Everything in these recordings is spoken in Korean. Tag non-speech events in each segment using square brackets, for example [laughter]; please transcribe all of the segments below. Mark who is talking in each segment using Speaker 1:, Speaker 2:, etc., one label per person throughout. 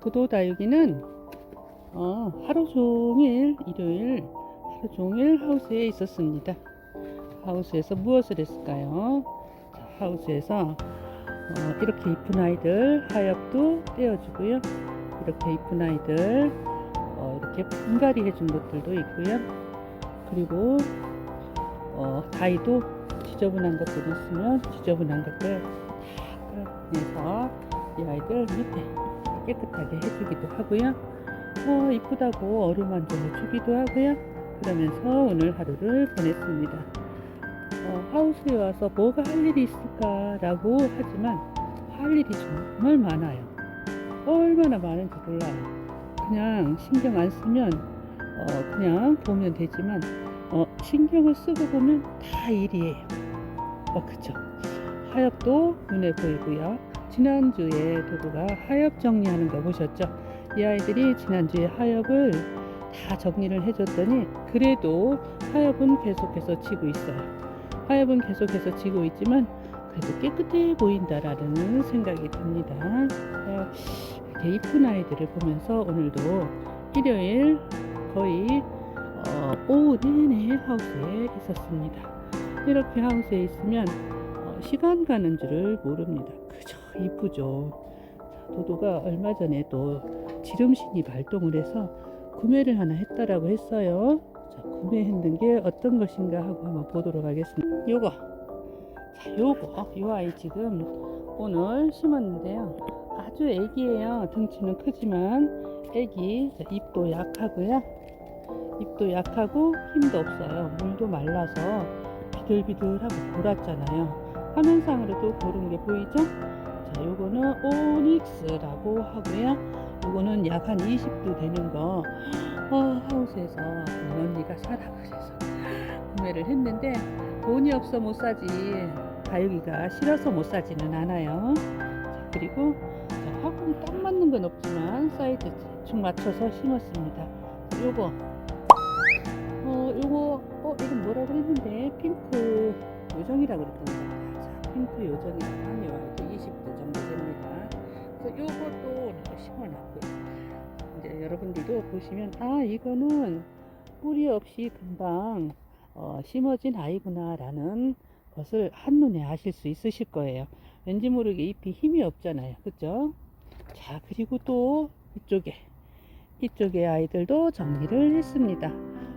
Speaker 1: 도도 다육이는 어, 하루 종일 일요일 하루 종일 하우스에 있었습니다. 하우스에서 무엇을 했을까요? 자, 하우스에서 어, 이렇게 이쁜 아이들 하엽도 떼어주고요. 이렇게 이쁜 아이들 어, 이렇게 분갈이 해준 것들도 있고요. 그리고 어, 다이도 지저분한 것들 있으면 지저분한 것들 다 끌어내서 이 아이들 밑에 깨끗하게 해주기도 하고요. 어, 이쁘다고 어루만져 주기도 하고요. 그러면서 오늘 하루를 보냈습니다. 어, 하우스에 와서 뭐가 할 일이 있을까라고 하지만 할 일이 정말 많아요. 얼마나 많은지 몰라요. 그냥 신경 안 쓰면 어, 그냥 보면 되지만 어, 신경을 쓰고 보면 다 일이에요. 어, 그죠? 하엽도 눈에 보이고요. 지난주에 도도가 하엽 정리하는 거 보셨죠? 이 아이들이 지난주에 하엽을 다 정리를 해줬더니 그래도 하엽은 계속해서 지고 있어요. 하엽은 계속해서 지고 있지만 그래도 깨끗해 보인다라는 생각이 듭니다. 어, 이렇게 이쁜 아이들을 보면서 오늘도 일요일 거의 어, 오후 내내 하우스에 있었습니다. 이렇게 하우스에 있으면 어, 시간 가는 줄을 모릅니다. 그저 이쁘죠. 자, 도도가 얼마 전에 또 지름신이 발동을 해서 구매를 하나 했다라고 했어요. 자, 구매했는 게 어떤 것인가 하고 한번 보도록 하겠습니다. 요거. 자, 요거. 요 아이 지금 오늘 심었는데요. 아주 애기예요. 등치는 크지만 애기. 자, 입도 약하고요. 입도 약하고 힘도 없어요. 물도 말라서 비들비들하고 골았잖아요. 화면상으로도 고른 게 보이죠? 자, 요거는 오닉스라고 하고요. 요거는 약 한 20도 되는 거 어, 하우스에서 언니가 그래서 구매를 했는데 돈이 없어 못 사지 다육이가 싫어서 못 사지는 않아요. 자, 그리고 자, 화분이 딱 맞는 건 없지만 사이즈 대충 맞춰서 심었습니다. 요거 어 요거 어 이건 뭐라 그랬는데 핑크 요정이라 그랬던 것 같아요. 자, 핑크 요정이라고 하네요. 요것도 이렇게 심어놨고요. 이제 여러분들도 보시면 아 이거는 뿌리 없이 금방 어, 심어진 아이구나 라는 것을 한눈에 아실 수 있으실 거예요. 왠지 모르게 잎이 힘이 없잖아요. 그죠? 자 그리고 또 이쪽에 이쪽에 아이들도 정리를 했습니다.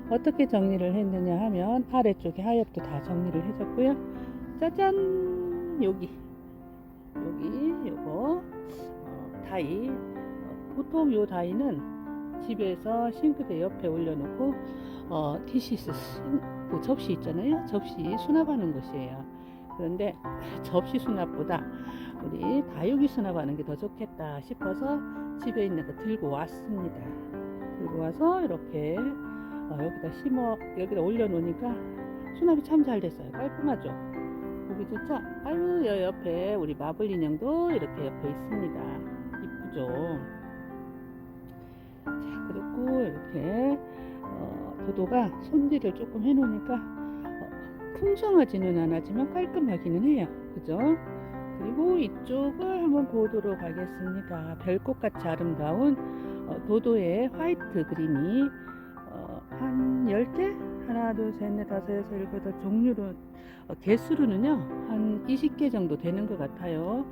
Speaker 1: 어떻게 정리를 했느냐 하면 아래쪽에 하엽도 다 정리를 해줬고요. 짜잔 여기 여기 요거 어, 다이 어, 보통 요 다이는 집에서 싱크대 옆에 올려놓고 어, 티시스 신- 그 접시 있잖아요. 접시 수납하는 곳이에요. 그런데 [laughs] 접시 수납보다 우리 다육이 수납하는 게 더 좋겠다 싶어서 집에 있는 거 들고 왔습니다. 들고 와서 이렇게 어, 여기다 심어 여기다 올려놓으니까 수납이 참 잘 됐어요. 깔끔하죠? 보기 좋죠 아유 여 옆에 우리 마블 인형도 이렇게 옆에 있습니다 이쁘죠 자 그리고 이렇게 어, 도도가 손질을 조금 해놓으니까 어, 풍성하지는 않았지만 깔끔하기는 해요 그죠 그리고 이쪽을 한번 보도록 하겠습니다 별꽃같이 아름다운 어, 도도의 화이트 그림이 어, 한 10개? 하나, 둘, 셋, 넷, 다섯, 여섯, 일곱, 여덟 종류로 어, 개수로는요 한 20개 정도 되는 것 같아요.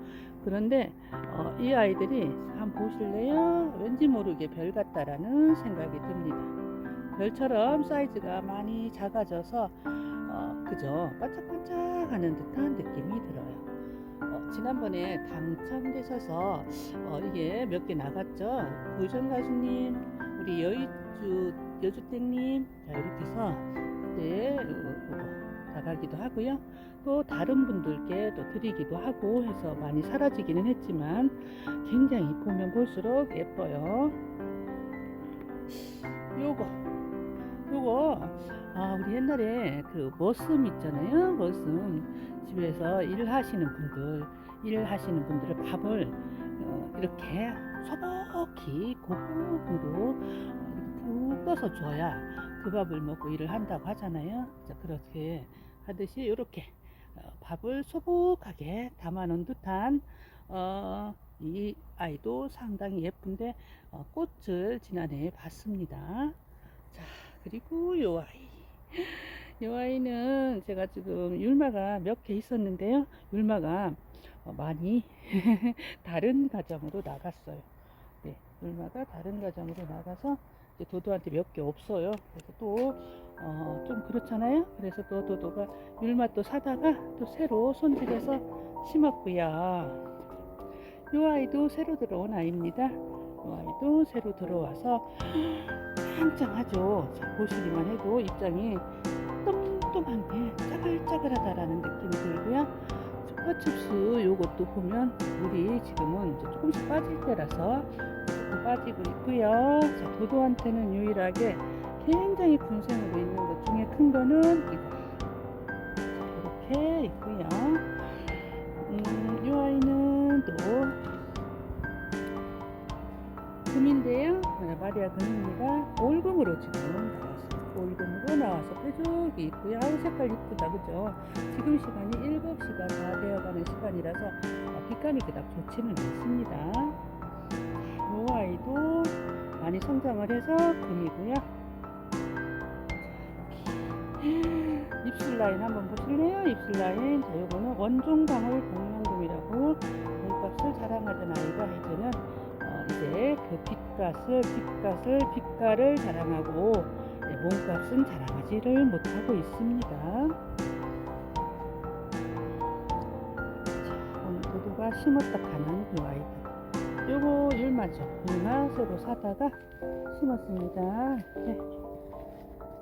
Speaker 1: 그런데 어, 이 아이들이 한번 보실래요? 왠지 모르게 별 같다라는 생각이 듭니다. 별처럼 사이즈가 많이 작아져서 어, 그저 반짝반짝하는 듯한 느낌이 들어요. 어, 지난번에 당첨되셔서 어, 이게 몇 개 나갔죠. 고정 가수님, 우리 여의주 여주땡님, 자 이렇게 해서 그때 어, 나가기도 하고요. 또 다른 분들께 또 드리기도 하고 해서 많이 사라지기는 했지만 굉장히 보면 볼수록 예뻐요. 요거 요거 아 우리 옛날에 그 머슴 있잖아요 머슴 집에서 일하시는 분들 일하시는 분들은 밥을 어, 이렇게 소복히 고급으로 어, 푹 떠서 줘야 그 밥을 먹고 일을 한다고 하잖아요 자, 그렇게 하듯이 이렇게 어, 밥을 소복하게 담아 놓은 듯한 어, 이 아이도 상당히 예쁜데 어, 꽃을 지난해에 봤습니다. 자 그리고 요 아이 요 아이는 제가 지금 율마가 몇 개 있었는데요. 율마가 어, 많이 [laughs] 다른 가정으로 나갔어요. 네, 율마가 다른 가정으로 나가서 도도한테 몇 개 없어요. 그래서 또, 어, 좀 그렇잖아요. 그래서 또 도도가 율마 또 사다가 또 새로 손질해서 심었고요. 이 아이도 새로 들어온 아이입니다. 이 아이도 새로 들어와서. 자, 보시기만 해도 입장이 똥똥한 게 짜글짜글하다라는 느낌이 들고요. 초파춥스 요것도 보면 물이 지금은 이제 조금씩 빠질 때라서 조금 빠지고 있고요. 자, 도도한테는 유일하게 굉장히 군생으로 있는 것 중에 큰 거는 이거. 자, 이렇게 있고요. 음, 이 아이는 또 금인데요. 네, 마리아 금입니다. 올금으로 지금 나왔어요. 올금으로 나와서 뾰족이 있고요. 아우 색깔 이쁘다 그죠? 지금 시간이 7시가 다 되어가는 시간이라서 어, 빛감이 그닥 좋지는 않습니다. 이 아이도 많이 성장을 해서 금이고요. 입술 라인 한번 보실래요? 입술 라인. 자, 요거는 원종방울 공룡금이라고 몸값을 자랑하던 아이가 이제는 어, 이제 그 빛값을, 빛값을, 빛깔을 자랑하고 네, 몸값은 자랑하지를 못하고 있습니다. 자, 오늘 도도가 심었다 가는 이 아이들. 요거 율마죠. 율마 새로 사다가 심었습니다. 네.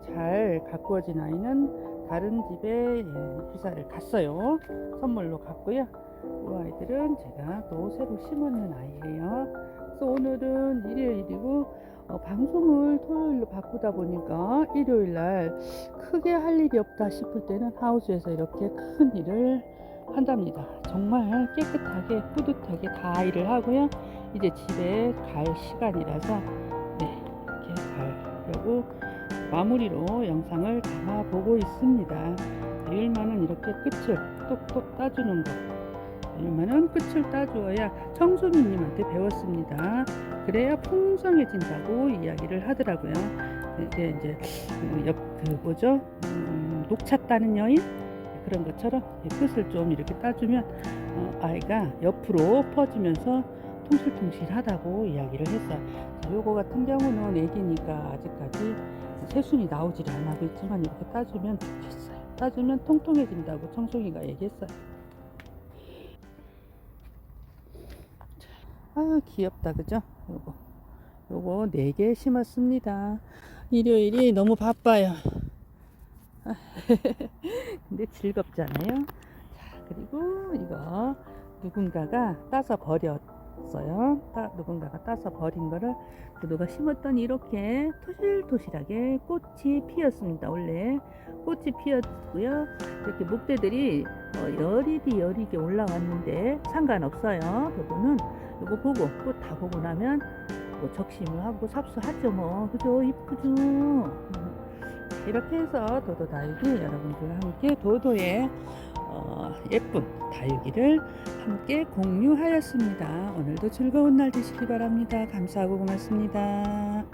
Speaker 1: 잘 가꾸어진 아이는 다른 집에 예, 이사를 갔어요. 선물로 갔고요. 이 아이들은 제가 또 새로 심었는 아이예요. 그래서 오늘은 일요일이고 어, 방송을 토요일로 바꾸다 보니까 일요일 날 크게 할 일이 없다 싶을 때는 하우스에서 이렇게 큰 일을 한답니다. 정말 깨끗하게 뿌듯하게 다 일을 하고요. 이제 집에 갈 시간이라서 네 이렇게 가려고 마무리로 영상을 담아 보고 있습니다. 일만은 이렇게 끝을 똑똑 따주는 거. 일만은 끝을 따주어야 청소년님한테 배웠습니다. 그래야 풍성해진다고 이야기를 하더라고요. 이게 이제 그 옆, 그 뭐죠? 음, 녹차 따는 여인? 그런 것처럼 이 끝을 좀 이렇게 따주면 어, 아이가 옆으로 퍼지면서 통실통실하다고 이야기를 했어요. 자, 요거 같은 경우는 애기니까 아직까지 새순이 나오질 않아도 있지만 이렇게 따주면 좋겠어요. 따주면 통통해진다고 청송이가 얘기했어요. 아 귀엽다 그죠? 요거 요거 4개 심었습니다. 일요일이 너무 바빠요. 아, [laughs] 근데 즐겁잖아요. 자 그리고 이거 누군가가 따서 버렸어요. 따, 누군가가 따서 버린 거를 누가 심었더니 이렇게 토실토실하게 꽃이 피었습니다. 원래 꽃이 피었고요. 이렇게 목대들이 어, 여리디 여리게 올라왔는데 상관없어요. 그거는 이거 보고 꽃 다 보고 나면 뭐 적심을 하고 삽수하죠 뭐 그죠 이쁘죠 음. 이렇게 해서 도도 다육이 여러분들과 함께 도도의 어, 예쁜 다육이를 함께 공유하였습니다. 오늘도 즐거운 날 되시기 바랍니다. 감사하고 고맙습니다.